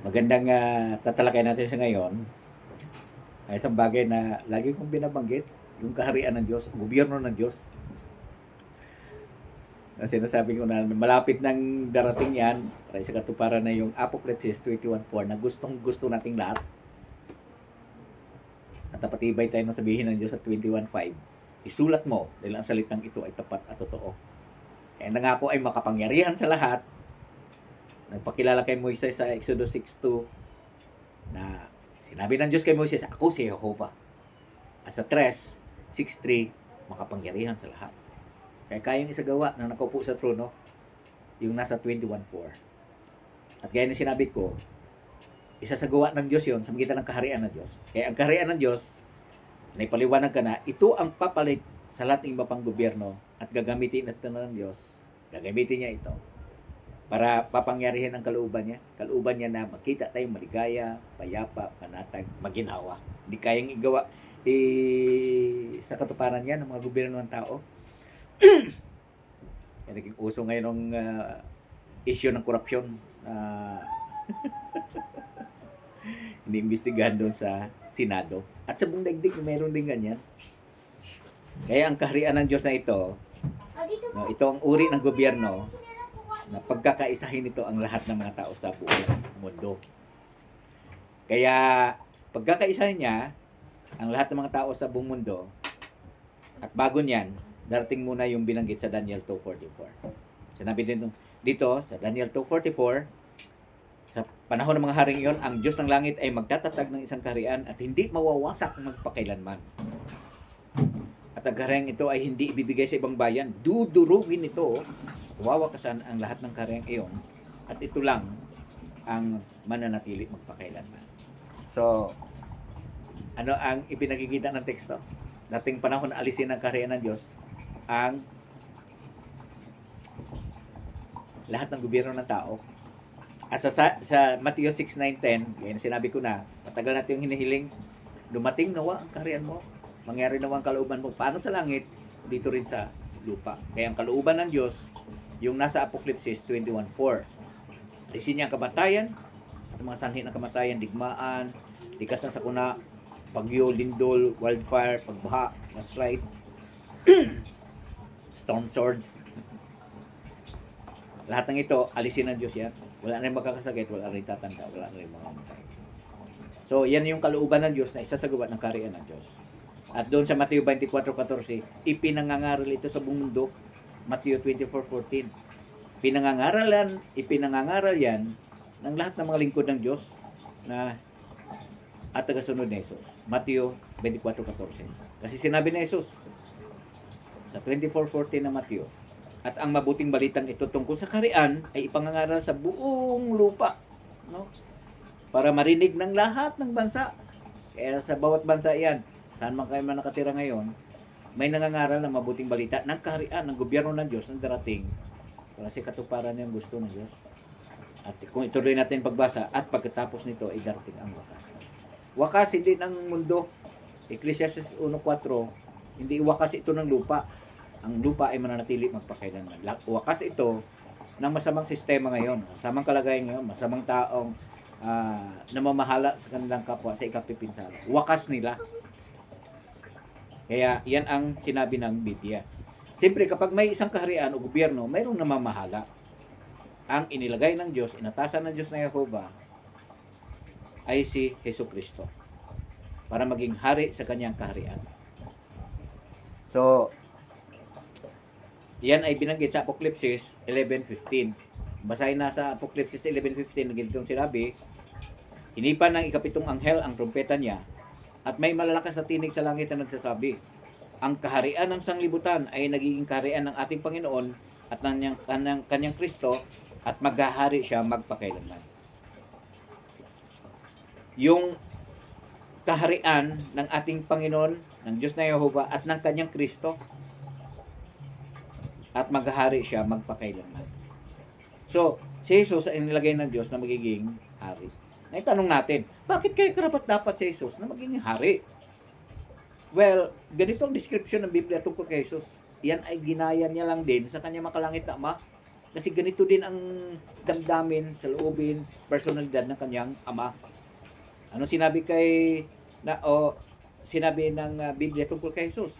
magandang ah, tatalakay natin sa ngayon ay isang bagay na lagi kong binabanggit, yung kaharian ng Diyos, gobyerno ng Diyos. Na sinasabi ko na malapit nang darating yan, para sa katuparan na yung Apocalypse 21.4 na gustong gusto nating lahat. At napatibay tayo ng sabihin ng Diyos sa 21.5. Isulat mo dahil ang salitang ito ay tapat at totoo. Kaya nangako ay makapangyarihan sa lahat nagpakilala kay Moises sa Exodus 6.2 na sinabi ng Diyos kay Moises, ako si Jehovah. At sa 3, 6.3, makapangyarihan sa lahat. Kaya kayang isagawa na nakaupo sa trono, yung nasa 21.4. At gaya na sinabi ko, isasagawa ng Diyos yon sa magitan ng kaharian ng Diyos. Kaya ang kaharian ng Diyos, na ipaliwanag ka na, ito ang papalit sa lahat ng iba pang gobyerno at gagamitin ito ng Diyos. Gagamitin niya ito para papangyarihan ang kalooban niya. Kalooban niya na makita tayong maligaya, payapa, panatag, maginawa. Hindi kayang igawa eh, sa katuparan niya ng mga gobyerno ng tao. Kaya naging uso ngayon ng ah, issue ng korupsyon. Uh, iniimbestigahan doon sa Senado. At sa buong daigdig, mayroon din ganyan. Kaya ang kaharian ng Diyos na ito, no, ito ang uri ng gobyerno na pagkakaisahin nito ang lahat ng mga tao sa buong mundo. Kaya pagkakaisahin niya ang lahat ng mga tao sa buong mundo at bago niyan, darating muna yung binanggit sa Daniel 2.44. Sinabi din dito sa Daniel 2.44, sa panahon ng mga haring iyon, ang Diyos ng langit ay magtatatag ng isang kaharian at hindi mawawasak magpakailanman. At ang ito ay hindi ibibigay sa ibang bayan. Dudurugin ito wawakasan ang lahat ng karyang iyon at ito lang ang mananatili magpakailanman. So, ano ang ipinakikita ng teksto? Dating panahon na alisin ang karya ng Diyos ang lahat ng gobyerno ng tao. At sa, sa, Matthew 6, 9, 10, yan sinabi ko na, matagal natin yung hinihiling, dumating nawa ang karyan mo, mangyari nawa ang kalooban mo. Paano sa langit? Dito rin sa lupa. Kaya ang kalooban ng Diyos, yung nasa Apocalypse 21.4. Alisin niya ang kamatayan, at mga sanhi ng kamatayan, digmaan, likas na sakuna, pagyo, lindol, wildfire, pagbaha, landslide, storm swords. Lahat ng ito, alisin ng Diyos yan. Wala na rin magkakasakit, wala rin tatanda, wala na rin mga. So, yan yung kalooban ng Diyos na isasagawa ng kariyan ng Diyos. At doon sa Mateo 24.14, ipinangangaral ito sa buong mundo Matthew 24:14. Pinangangaralan, ipinangangaral yan ng lahat ng mga lingkod ng Diyos na at tagasunod ni Jesus. Matthew 24:14. Kasi sinabi ni Jesus sa 24:14 na Matthew, at ang mabuting balitang ito tungkol sa karian ay ipangangaral sa buong lupa, no? Para marinig ng lahat ng bansa. Kaya sa bawat bansa 'yan, saan man kayo man nakatira ngayon, may nangangaral ng mabuting balita ng kaharian ng gobyerno ng Diyos na darating para sa katuparan ng gusto ng Diyos. At kung ituloy natin pagbasa at pagkatapos nito ay darating ang wakas. Wakas hindi ng mundo. Ecclesiastes 1.4 hindi wakas ito ng lupa. Ang lupa ay mananatili magpakailanman. La- Wakas ito ng masamang sistema ngayon, masamang kalagayan ngayon, masamang taong ah, namamahala sa kanilang kapwa sa ikapipinsala. Wakas nila. Kaya yan ang sinabi ng Biblia. Siyempre kapag may isang kaharian o gobyerno, mayroong namamahala. Ang inilagay ng Diyos, inatasan ng Diyos na Jehovah ay si Heso Kristo para maging hari sa kanyang kaharian. So, yan ay binanggit sa Apocalypse 11.15. Basahin na sa Apocalypse 11.15 na ganitong sinabi, Hinipan ng ikapitong anghel ang trumpeta niya at may malalakas na tinig sa langit na nagsasabi, ang kaharian ng sanglibutan ay nagiging kaharian ng ating Panginoon at ng kanyang, kanyang, kanyang Kristo at maghahari siya magpakailanman. Yung kaharian ng ating Panginoon, ng Diyos na Yehova at ng kanyang Kristo at maghahari siya magpakailanman. So, si Jesus ay nilagay ng Diyos na magiging hari. Naitanong natin, bakit kaya karapat dapat si Jesus na maging hari? Well, ganito ang description ng Biblia tungkol kay Jesus. Yan ay ginaya niya lang din sa kanya makalangit na ama Kasi ganito din ang damdamin sa loobin, personalidad ng kanyang ama. Ano sinabi kay na o sinabi ng uh, Biblia tungkol kay Jesus?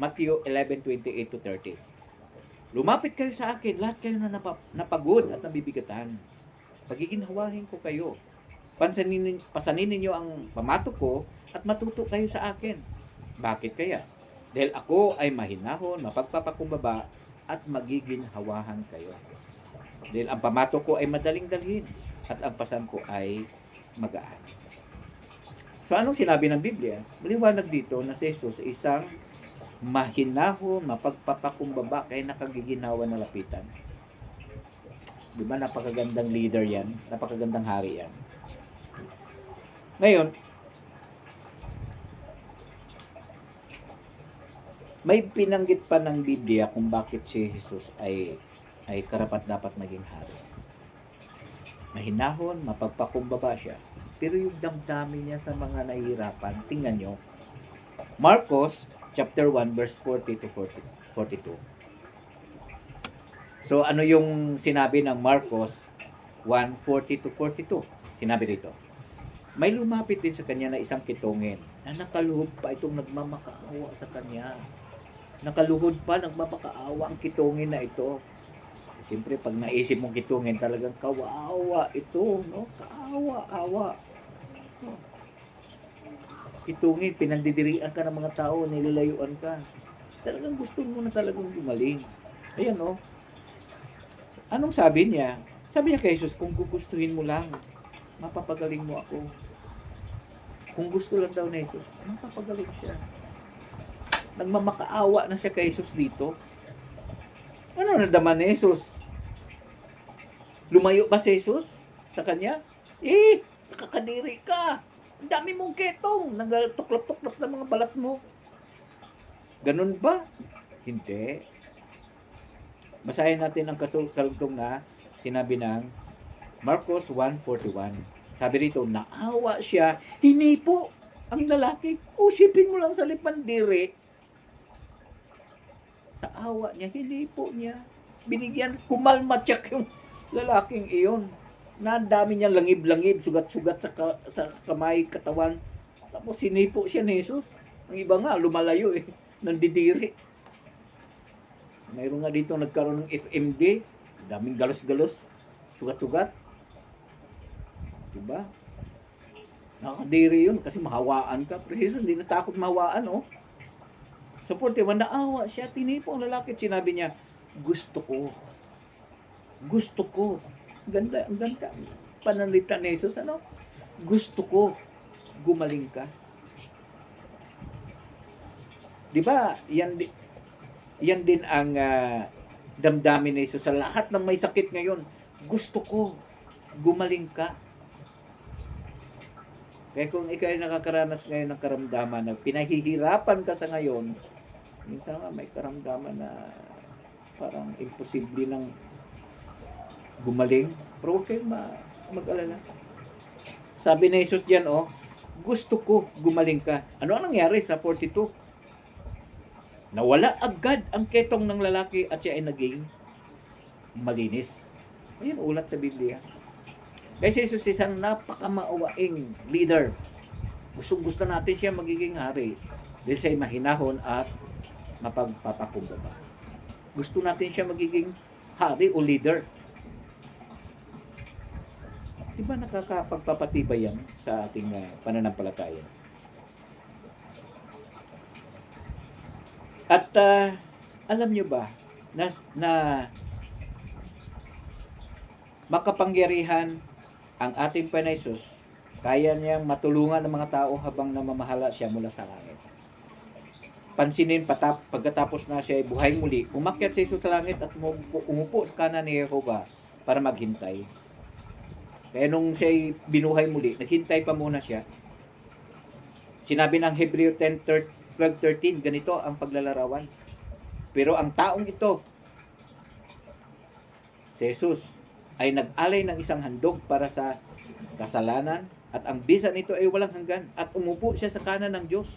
Matthew 11:28 to 30. Lumapit kayo sa akin, lahat kayo na napa, napagod at nabibigatan. Pagiginhawahin ko kayo. Pansinin, pasanin ninyo ang pamato ko at matuto kayo sa akin. Bakit kaya? Dahil ako ay mahinahon, mapagpapakumbaba at magiginhawahan kayo. Dahil ang pamato ko ay madaling dalhin at ang pasan ko ay magaan. So anong sinabi ng Biblia? Maliwanag dito na si Jesus isang mahinahon, mapagpapakumbaba kaya nakagiginawa na lapitan. Di ba napakagandang leader yan? Napakagandang hari yan. Ngayon, may pinanggit pa ng Biblia kung bakit si Jesus ay ay karapat dapat maging hari. Mahinahon, mapagpakumbaba siya. Pero yung damdamin niya sa mga nahihirapan, tingnan nyo. Marcos chapter 1 verse 40 to 40, 42. So ano yung sinabi ng Marcos 1:40 to 42? Sinabi dito. May lumapit din sa kanya na isang kitongin na nakaluhod pa itong nagmamakaawa sa kanya. Nakaluhod pa, nagmamakaawa ang kitongin na ito. Siyempre, pag naisip mong kitungin, talagang kawawa ito, no? Kaawa-awa. Oh. Kitungin, pinandidirian ka ng mga tao, nilalayuan ka. Talagang gusto mo na talagang gumaling. Ayan, no? Anong sabi niya? Sabi niya kay Jesus, kung gugustuhin mo lang, mapapagaling mo ako. Kung gusto lang daw ni Jesus, mapapagaling siya. Nagmamakaawa na siya kay Jesus dito. Ano nadaman ni Jesus? Lumayo ba si Jesus sa kanya? Eh, nakakadiri ka. Ang dami mong ketong. Nagtuklap-tuklap na mga balat mo. Ganun ba? Hindi. Basahin natin ang kasultong na sinabi ng Marcos 1.41. Sabi rito, naawa siya, hinipo ang lalaki. Usipin mo lang sa lipandiri. Sa awa niya, hinipo niya. Binigyan, kumalmatyak yung lalaking iyon. Na dami niyang langib-langib, sugat-sugat sa, ka, sa kamay, katawan. Tapos sinipo siya ni Jesus. Ang iba nga, lumalayo eh. Nandidiri. Mayroon nga dito nagkaroon ng FMD. Daming galos-galos. Sugat-sugat. Diba? Nakakadiri yun kasi mahawaan ka. Pero hindi natakot mahawaan, oh. Sa 41, naawa siya. Tinipo ang lalaki. Sinabi niya, gusto ko. Gusto ko. Ganda, ang ganda. Panalita ni Jesus, ano? Gusto ko. Gumaling ka. Di ba? Yan, di- yan din ang ah, damdamin ni Jesus sa lahat ng may sakit ngayon. Gusto ko. Gumaling ka. Kaya kung ikaw ay nakakaranas ngayon ng karamdaman na pinahihirapan ka sa ngayon, minsan nga may karamdaman na parang imposible ng gumaling. Pero huwag kayong ma- mag-alala. Sabi ni Jesus diyan, oh, gusto ko gumaling ka. Ano ang nangyari sa 42? Nawala agad ang ketong ng lalaki at siya ay naging malinis. Ayan, ulat sa Biblia. Kaya si Jesus isang napakamauwaing leader. Gusto gusto natin siya magiging hari dahil siya mahinahon at mapagpapakumbaba. Gusto natin siya magiging hari o leader. Di ba nakakapagpapatibay yan sa ating uh, pananampalataya? At ah, alam nyo ba na, na makapangyarihan ang ating Panay Jesus, kaya niyang matulungan ng mga tao habang namamahala siya mula sa langit. Pansinin patap, pagkatapos na siya ay buhay muli, umakyat si Jesus sa langit at umupo, umupo sa kanan ni Jehovah para maghintay. Kaya nung siya ay binuhay muli, naghintay pa muna siya. Sinabi ng Hebreo 10, 12.13, ganito ang paglalarawan. Pero ang taong ito, si Jesus, ay nag-alay ng isang handog para sa kasalanan at ang bisa nito ay walang hanggan at umupo siya sa kanan ng Diyos.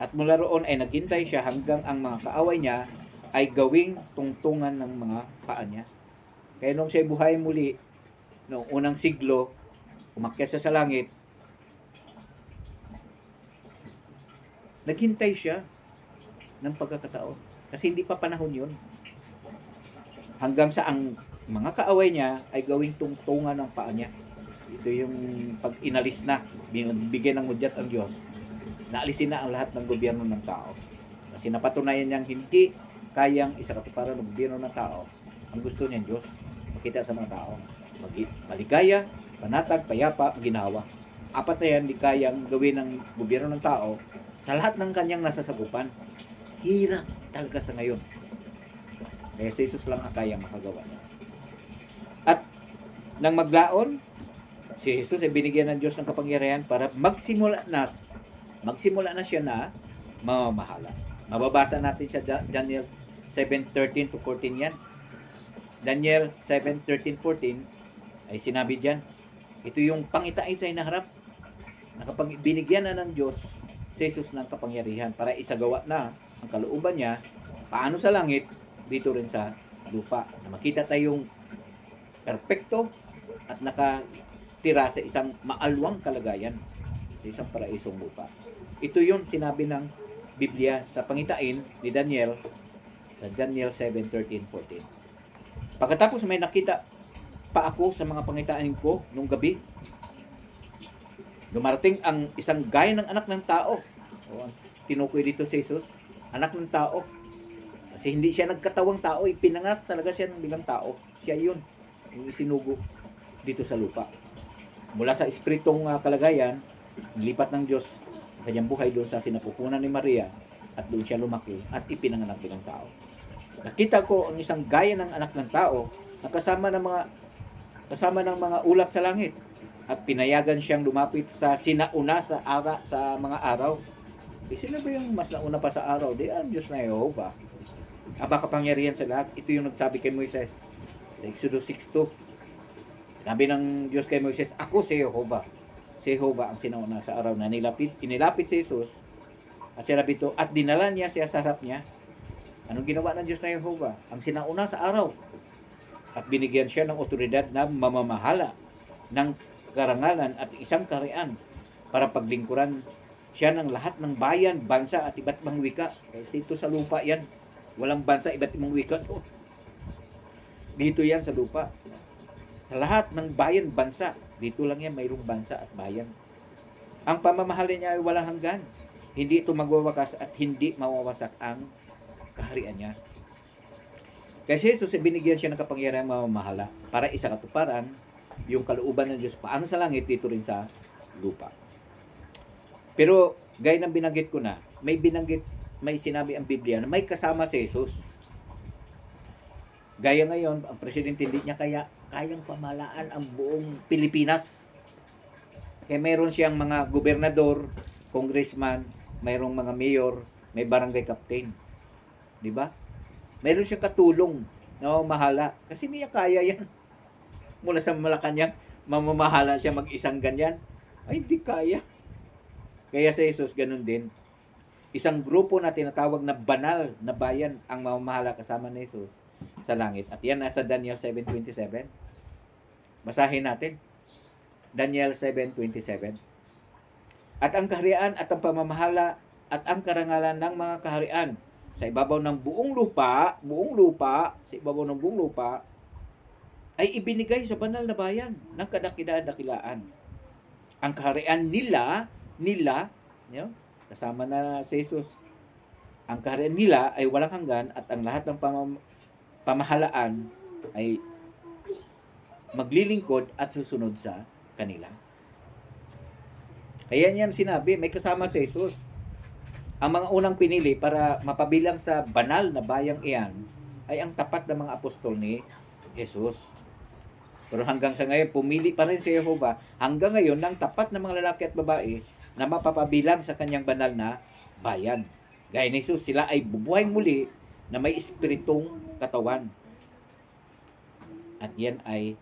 At mula roon ay naghintay siya hanggang ang mga kaaway niya ay gawing tungtungan ng mga paa niya. Kaya nung siya buhay muli, noong unang siglo, umakyat siya sa langit, naghintay siya ng pagkakataon. Kasi hindi pa panahon yun. Hanggang sa ang mga kaaway niya ay gawing tungtungan ng paa niya. Ito yung pag inalis na, binigyan ng hudyat ang Diyos, naalisin na ang lahat ng gobyerno ng tao. Kasi napatunayan niyang hindi kayang isakatuparan ng gobyerno ng tao. Ang gusto niya Diyos, makita sa mga tao. Maligaya, panatag, payapa, ginawa. Apat na yan, di kayang gawin ng gobyerno ng tao sa lahat ng kanyang nasasagupan. Hirap talaga sa ngayon. Kaya si Jesus lang ang kayang makagawa. At nang maglaon, si Jesus ay binigyan ng Diyos ng kapangyarihan para magsimula na magsimula na siya na mamamahala. Mababasa natin siya Da- Daniel 7:13 to 14 yan. Daniel 7:13 14 ay sinabi diyan. Ito yung pangitain sa hinaharap. Nakapag binigyan na ng Diyos si Jesus ng kapangyarihan para isagawa na ang kalooban niya paano sa langit dito rin sa lupa. Na makita tayong perpekto at nakatira sa isang maalwang kalagayan sa isang paraisong lupa. Ito yung sinabi ng Biblia sa pangitain ni Daniel sa Daniel 7, 13, 14. Pagkatapos may nakita pa ako sa mga pangitain ko nung gabi. Dumarating ang isang gaya ng anak ng tao. O, tinukoy dito si Jesus, anak ng tao. Kasi hindi siya nagkatawang tao, ipinanganak talaga siya ng bilang tao. Siya yun, yung isinugo dito sa lupa. Mula sa espiritong uh, kalagayan, nilipat ng Diyos ang kanyang buhay doon sa sinapupunan ni Maria at doon siya lumaki at ipinanganak bilang tao. Nakita ko ang isang gaya ng anak ng tao na kasama ng mga kasama ng mga ulap sa langit at pinayagan siyang lumapit sa sinauna sa ara sa mga araw. Eh, sino ba yung mas nauna pa sa araw? Di ang Diyos na Yehova. Aba kapangyarihan sa lahat. Ito yung nagsabi kay Moises sa Exodus 6.2. Sabi ng Diyos kay Moises, ako si Jehovah. Si Jehovah ang sinauna sa araw na nilapit, inilapit si Jesus at sinabi ito, at dinala niya siya sa harap niya. Anong ginawa ng Diyos na Jehovah? Ang sinauna sa araw. At binigyan siya ng otoridad na mamamahala ng karangalan at isang karian para paglingkuran siya ng lahat ng bayan, bansa at iba't ibang wika. Kasi ito sa lupa yan. Walang bansa, iba't ibang wika. Dito yan sa lupa. Lahat ng bayan, bansa. Dito lang yan, mayroong bansa at bayan. Ang pamamahala niya ay walang hanggan. Hindi ito magwawakas at hindi mawawasak ang kaharian niya. Kasi Jesus, binigyan siya ng kapangyarihan mamamahala para isa katuparan yung kalooban ng Diyos paano sa langit dito rin sa lupa. Pero gaya ng binanggit ko na, may binanggit, may sinabi ang Biblia na may kasama si Jesus. Gaya ngayon, ang presidente hindi niya kaya kayang pamalaan ang buong Pilipinas. Kaya meron siyang mga gobernador, congressman, mayroong mga mayor, may barangay captain. Di ba? Meron siyang katulong na mahala. Kasi niya kaya yan. Mula sa Malacanang, mamamahala siya mag-isang ganyan. Ay, di kaya. Kaya sa Jesus, ganun din. Isang grupo na tinatawag na banal na bayan ang mamamahala kasama ni Jesus sa langit. At yan nasa Daniel 7.27. Basahin natin. Daniel 7.27. At ang kaharian at ang pamamahala at ang karangalan ng mga kaharian sa ibabaw ng buong lupa, buong lupa, sa ibabaw ng buong lupa, ay ibinigay sa banal na bayan ng kadakila-dakilaan. Ang kaharian nila, nila, you kasama na si Jesus, ang kaharian nila ay walang hanggan at ang lahat ng pamam- pamahalaan ay maglilingkod at susunod sa kanila. Ayan yan sinabi, may kasama si Jesus. Ang mga unang pinili para mapabilang sa banal na bayang iyan ay ang tapat na mga apostol ni Jesus. Pero hanggang sa ngayon, pumili pa rin si Jehovah hanggang ngayon ng tapat na mga lalaki at babae na mapapabilang sa kanyang banal na bayan. Gaya ni Jesus, sila ay bubuhay muli na may espiritong katawan. At yan ay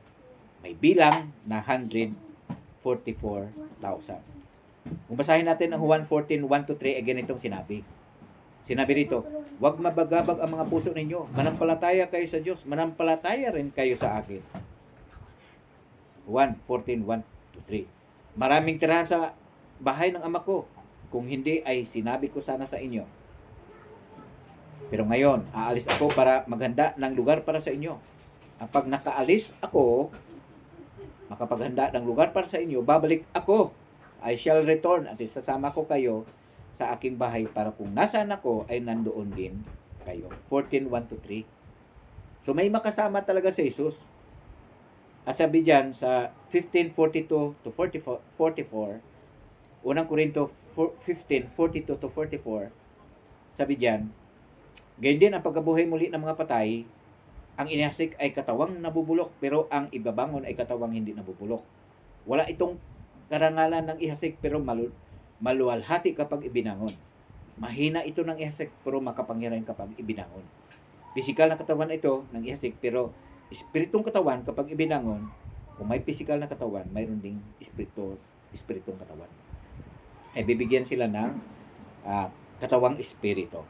may bilang na 144,000. Kung basahin natin ang Juan 14, 1 to 3, ay ganitong sinabi. Sinabi rito, Huwag mabagabag ang mga puso ninyo. Manampalataya kayo sa Diyos. Manampalataya rin kayo sa akin. 1, 14, 1 to 3. Maraming tirahan sa bahay ng ama ko. Kung hindi ay sinabi ko sana sa inyo. Pero ngayon, aalis ako para maghanda ng lugar para sa inyo. At pag nakaalis ako, makapaghanda ng lugar para sa inyo, babalik ako. I shall return at isasama ko kayo sa aking bahay para kung nasaan ako ay nandoon din kayo. 14, 1 to 3. So may makasama talaga si Jesus. At sabi dyan sa 1542 to 44, 44 unang Korinto 4 15, 42 to 44, sabi dyan, Ganyan din ang pagkabuhay muli ng mga patay, ang inihasik ay katawang nabubulok, pero ang ibabangon ay katawang hindi nabubulok. Wala itong karangalan ng ihasik, pero malu maluwalhati kapag ibinangon. Mahina ito ng ihasik, pero makapangyarihan kapag ibinangon. Pisikal na katawan ito ng ihasik, pero espiritong katawan kapag ibinangon, kung may pisikal na katawan, mayroon ding espiritu, espiritong katawan. Ay bibigyan sila ng ah, katawang espiritu.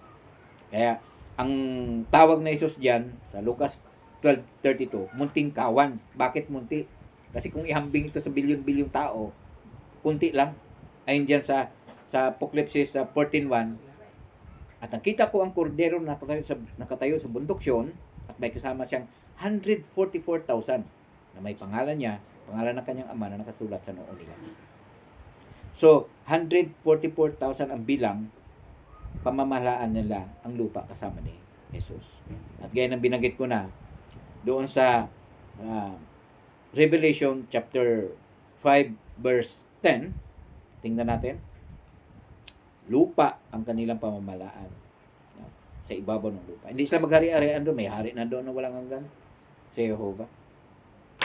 Kaya ang tawag na Jesus diyan sa Lucas 12:32, munting kawan. Bakit munti? Kasi kung ihambing ito sa bilyon-bilyong tao, kunti lang. Ayun diyan sa sa Apocalypse sa 14:1. At nakita ko ang kordero na nakatayo sa, nakatayo sa bundok Sion at may kasama siyang 144,000 na may pangalan niya, pangalan ng kanyang ama na nakasulat sa noo nila. So, 144,000 ang bilang pamamahalaan nila ang lupa kasama ni Jesus. At gaya ng binanggit ko na doon sa ah, Revelation chapter 5 verse 10, tingnan natin. Lupa ang kanilang pamamalaan no, sa ibabaw ng lupa. Hindi sila maghari-harian doon. May hari na doon na walang hanggan. Si Jehovah.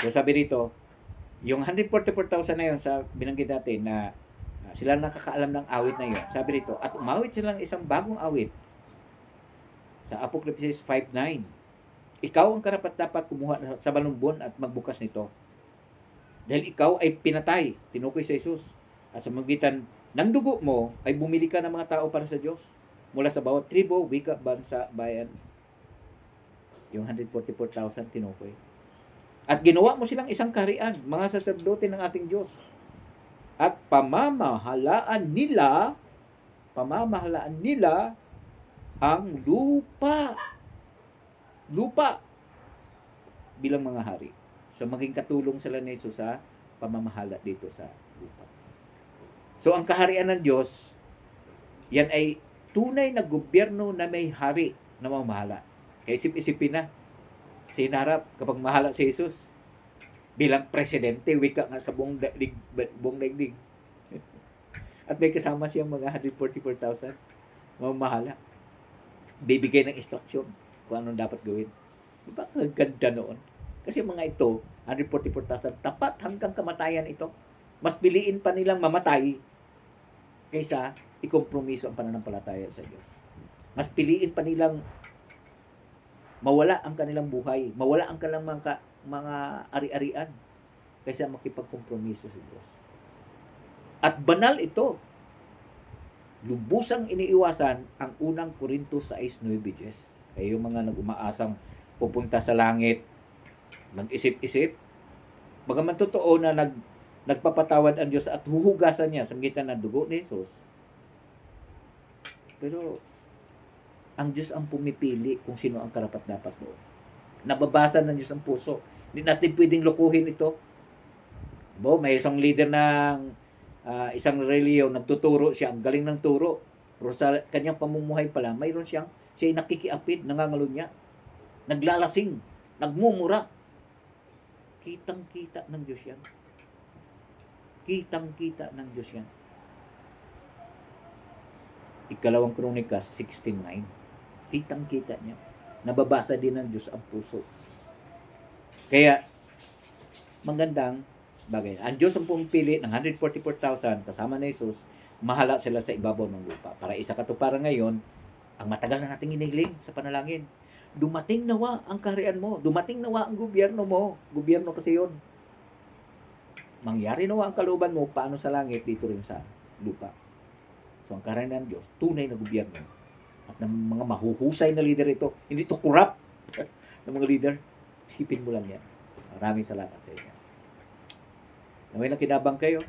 So sabi rito, yung 144,000 na yun sa binanggit natin na sila nakakaalam ng awit na yun. Sabi rito, at umawit sila ng isang bagong awit sa Apocalypse 5.9. Ikaw ang karapat dapat kumuha sa balumbon at magbukas nito. Dahil ikaw ay pinatay, tinukoy sa Jesus. At sa magitan ng dugo mo, ay bumili ka ng mga tao para sa Diyos. Mula sa bawat tribo, wika, bansa, bayan. Yung 144,000 tinukoy. At ginawa mo silang isang kaharian, mga saserdote ng ating Diyos at pamamahalaan nila pamamahalaan nila ang lupa. Lupa bilang mga hari. So maging katulong sila ni Jesus sa pamamahala dito sa lupa. So ang kaharian ng Diyos yan ay tunay na gobyerno na may hari na mamahala. Kaya isip-isipin na sinarap kapag mahala si Jesus bilang presidente, wika nga sa buong daigdig, buong daigdig. At may kasama siyang mga 144,000 mamahala. Bibigay ng instruction kung anong dapat gawin. Di ba? Ang ganda noon. Kasi mga ito, 144,000, tapat hanggang kamatayan ito. Mas piliin pa nilang mamatay kaysa ikompromiso ang pananampalataya sa Diyos. Mas piliin pa nilang mawala ang kanilang buhay, mawala ang kanilang mga mga ari-arian kaysa makipagkompromiso sa Diyos. At banal ito. Lubusang iniiwasan ang unang Korinto 6.9.10. Kaya yung mga nag-umaasang pupunta sa langit, mag-isip-isip, bagaman totoo na nag, nagpapatawad ang Diyos at huhugasan niya sa magitan ng dugo ni Jesus. Pero, ang Diyos ang pumipili kung sino ang karapat-dapat doon. Nababasa ng Diyos ang puso. Hindi natin pwedeng lukuhin ito. Bo, may isang leader ng ah, isang reliyon, nagtuturo siya, ang galing ng turo. Pero sa kanyang pamumuhay pala, mayroon siyang, siya nakikiapid, nangangalo niya. Naglalasing, nagmumura. Kitang-kita ng Diyos yan. Kitang-kita ng Diyos yan. Ikalawang Kronikas 16.9. Kitang-kita niya. Nababasa din ng Diyos ang puso. Kaya, magandang bagay. Ang Diyos ang pumipili ng 144,000 kasama ni Jesus, mahala sila sa ibabaw ng lupa. Para isa katuparan ngayon, ang matagal na nating inihiling sa panalangin. Dumating nawa ang kaharian mo. Dumating nawa ang gobyerno mo. Gobyerno kasi yun. Mangyari nawa ang kalooban mo paano sa langit dito rin sa lupa. So ang kaharian ng Diyos, tunay na gobyerno at ng mga mahuhusay na leader ito. Hindi to corrupt ng mga leader. Isipin mo lang yan. Maraming salamat sa inyo. Naway na kinabang kayo.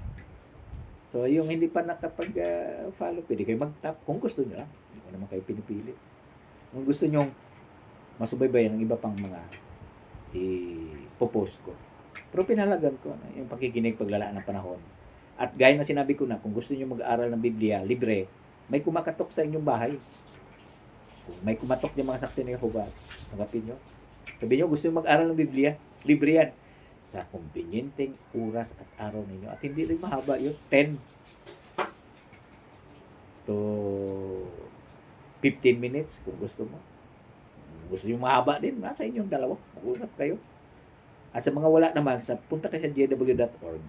So, yung hindi pa nakapag-follow, pwede kayo mag-tap kung gusto nyo lang. Hindi ko naman kayo pinipili. Kung gusto nyo masubaybayan ng iba pang mga i-popost ko. Pero pinalagan ko na yung pakikinig paglalaan ng panahon. At gaya na sinabi ko na, kung gusto nyo mag-aral ng Biblia, libre, may kumakatok sa inyong bahay. Kung may kumatok yung mga saksi ni Jehovah, tanggapin nyo. Sabi nyo, gusto nyo mag-aral ng Biblia, libre yan. Sa kumbinyenteng oras at araw ninyo. At hindi rin mahaba yun. 10 to 15 minutes kung gusto mo. Gusto nyo mahaba din, nasa inyong dalawa. Mag-usap kayo. At sa mga wala naman, sa punta kayo sa jw.org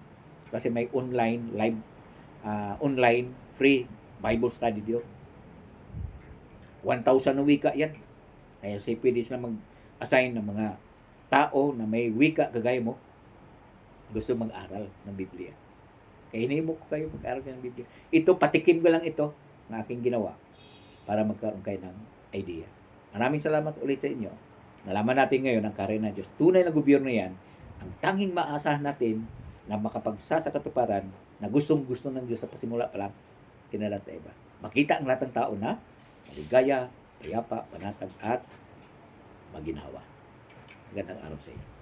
kasi may online, live, ah, online, free Bible study diyo. 1,000 na wika yan. Kaya si pwede sila mag-assign ng mga tao na may wika kagaya mo gusto mag-aral ng Biblia. Kaya hinihimo ko kayo mag-aral ng Biblia. Ito, patikim ko lang ito na aking ginawa para magkaroon kayo ng idea. Maraming salamat ulit sa inyo. Nalaman natin ngayon ang karya ng Diyos. Tunay na gobyerno yan. Ang tanging maasahan natin na makapagsasakatuparan na gustong gusto ng Diyos sa pasimula pa lang kinalat iba. Makita ang lahat ng tao na maligaya, payapa, panatag at maginhawa. Magandang araw sa inyo.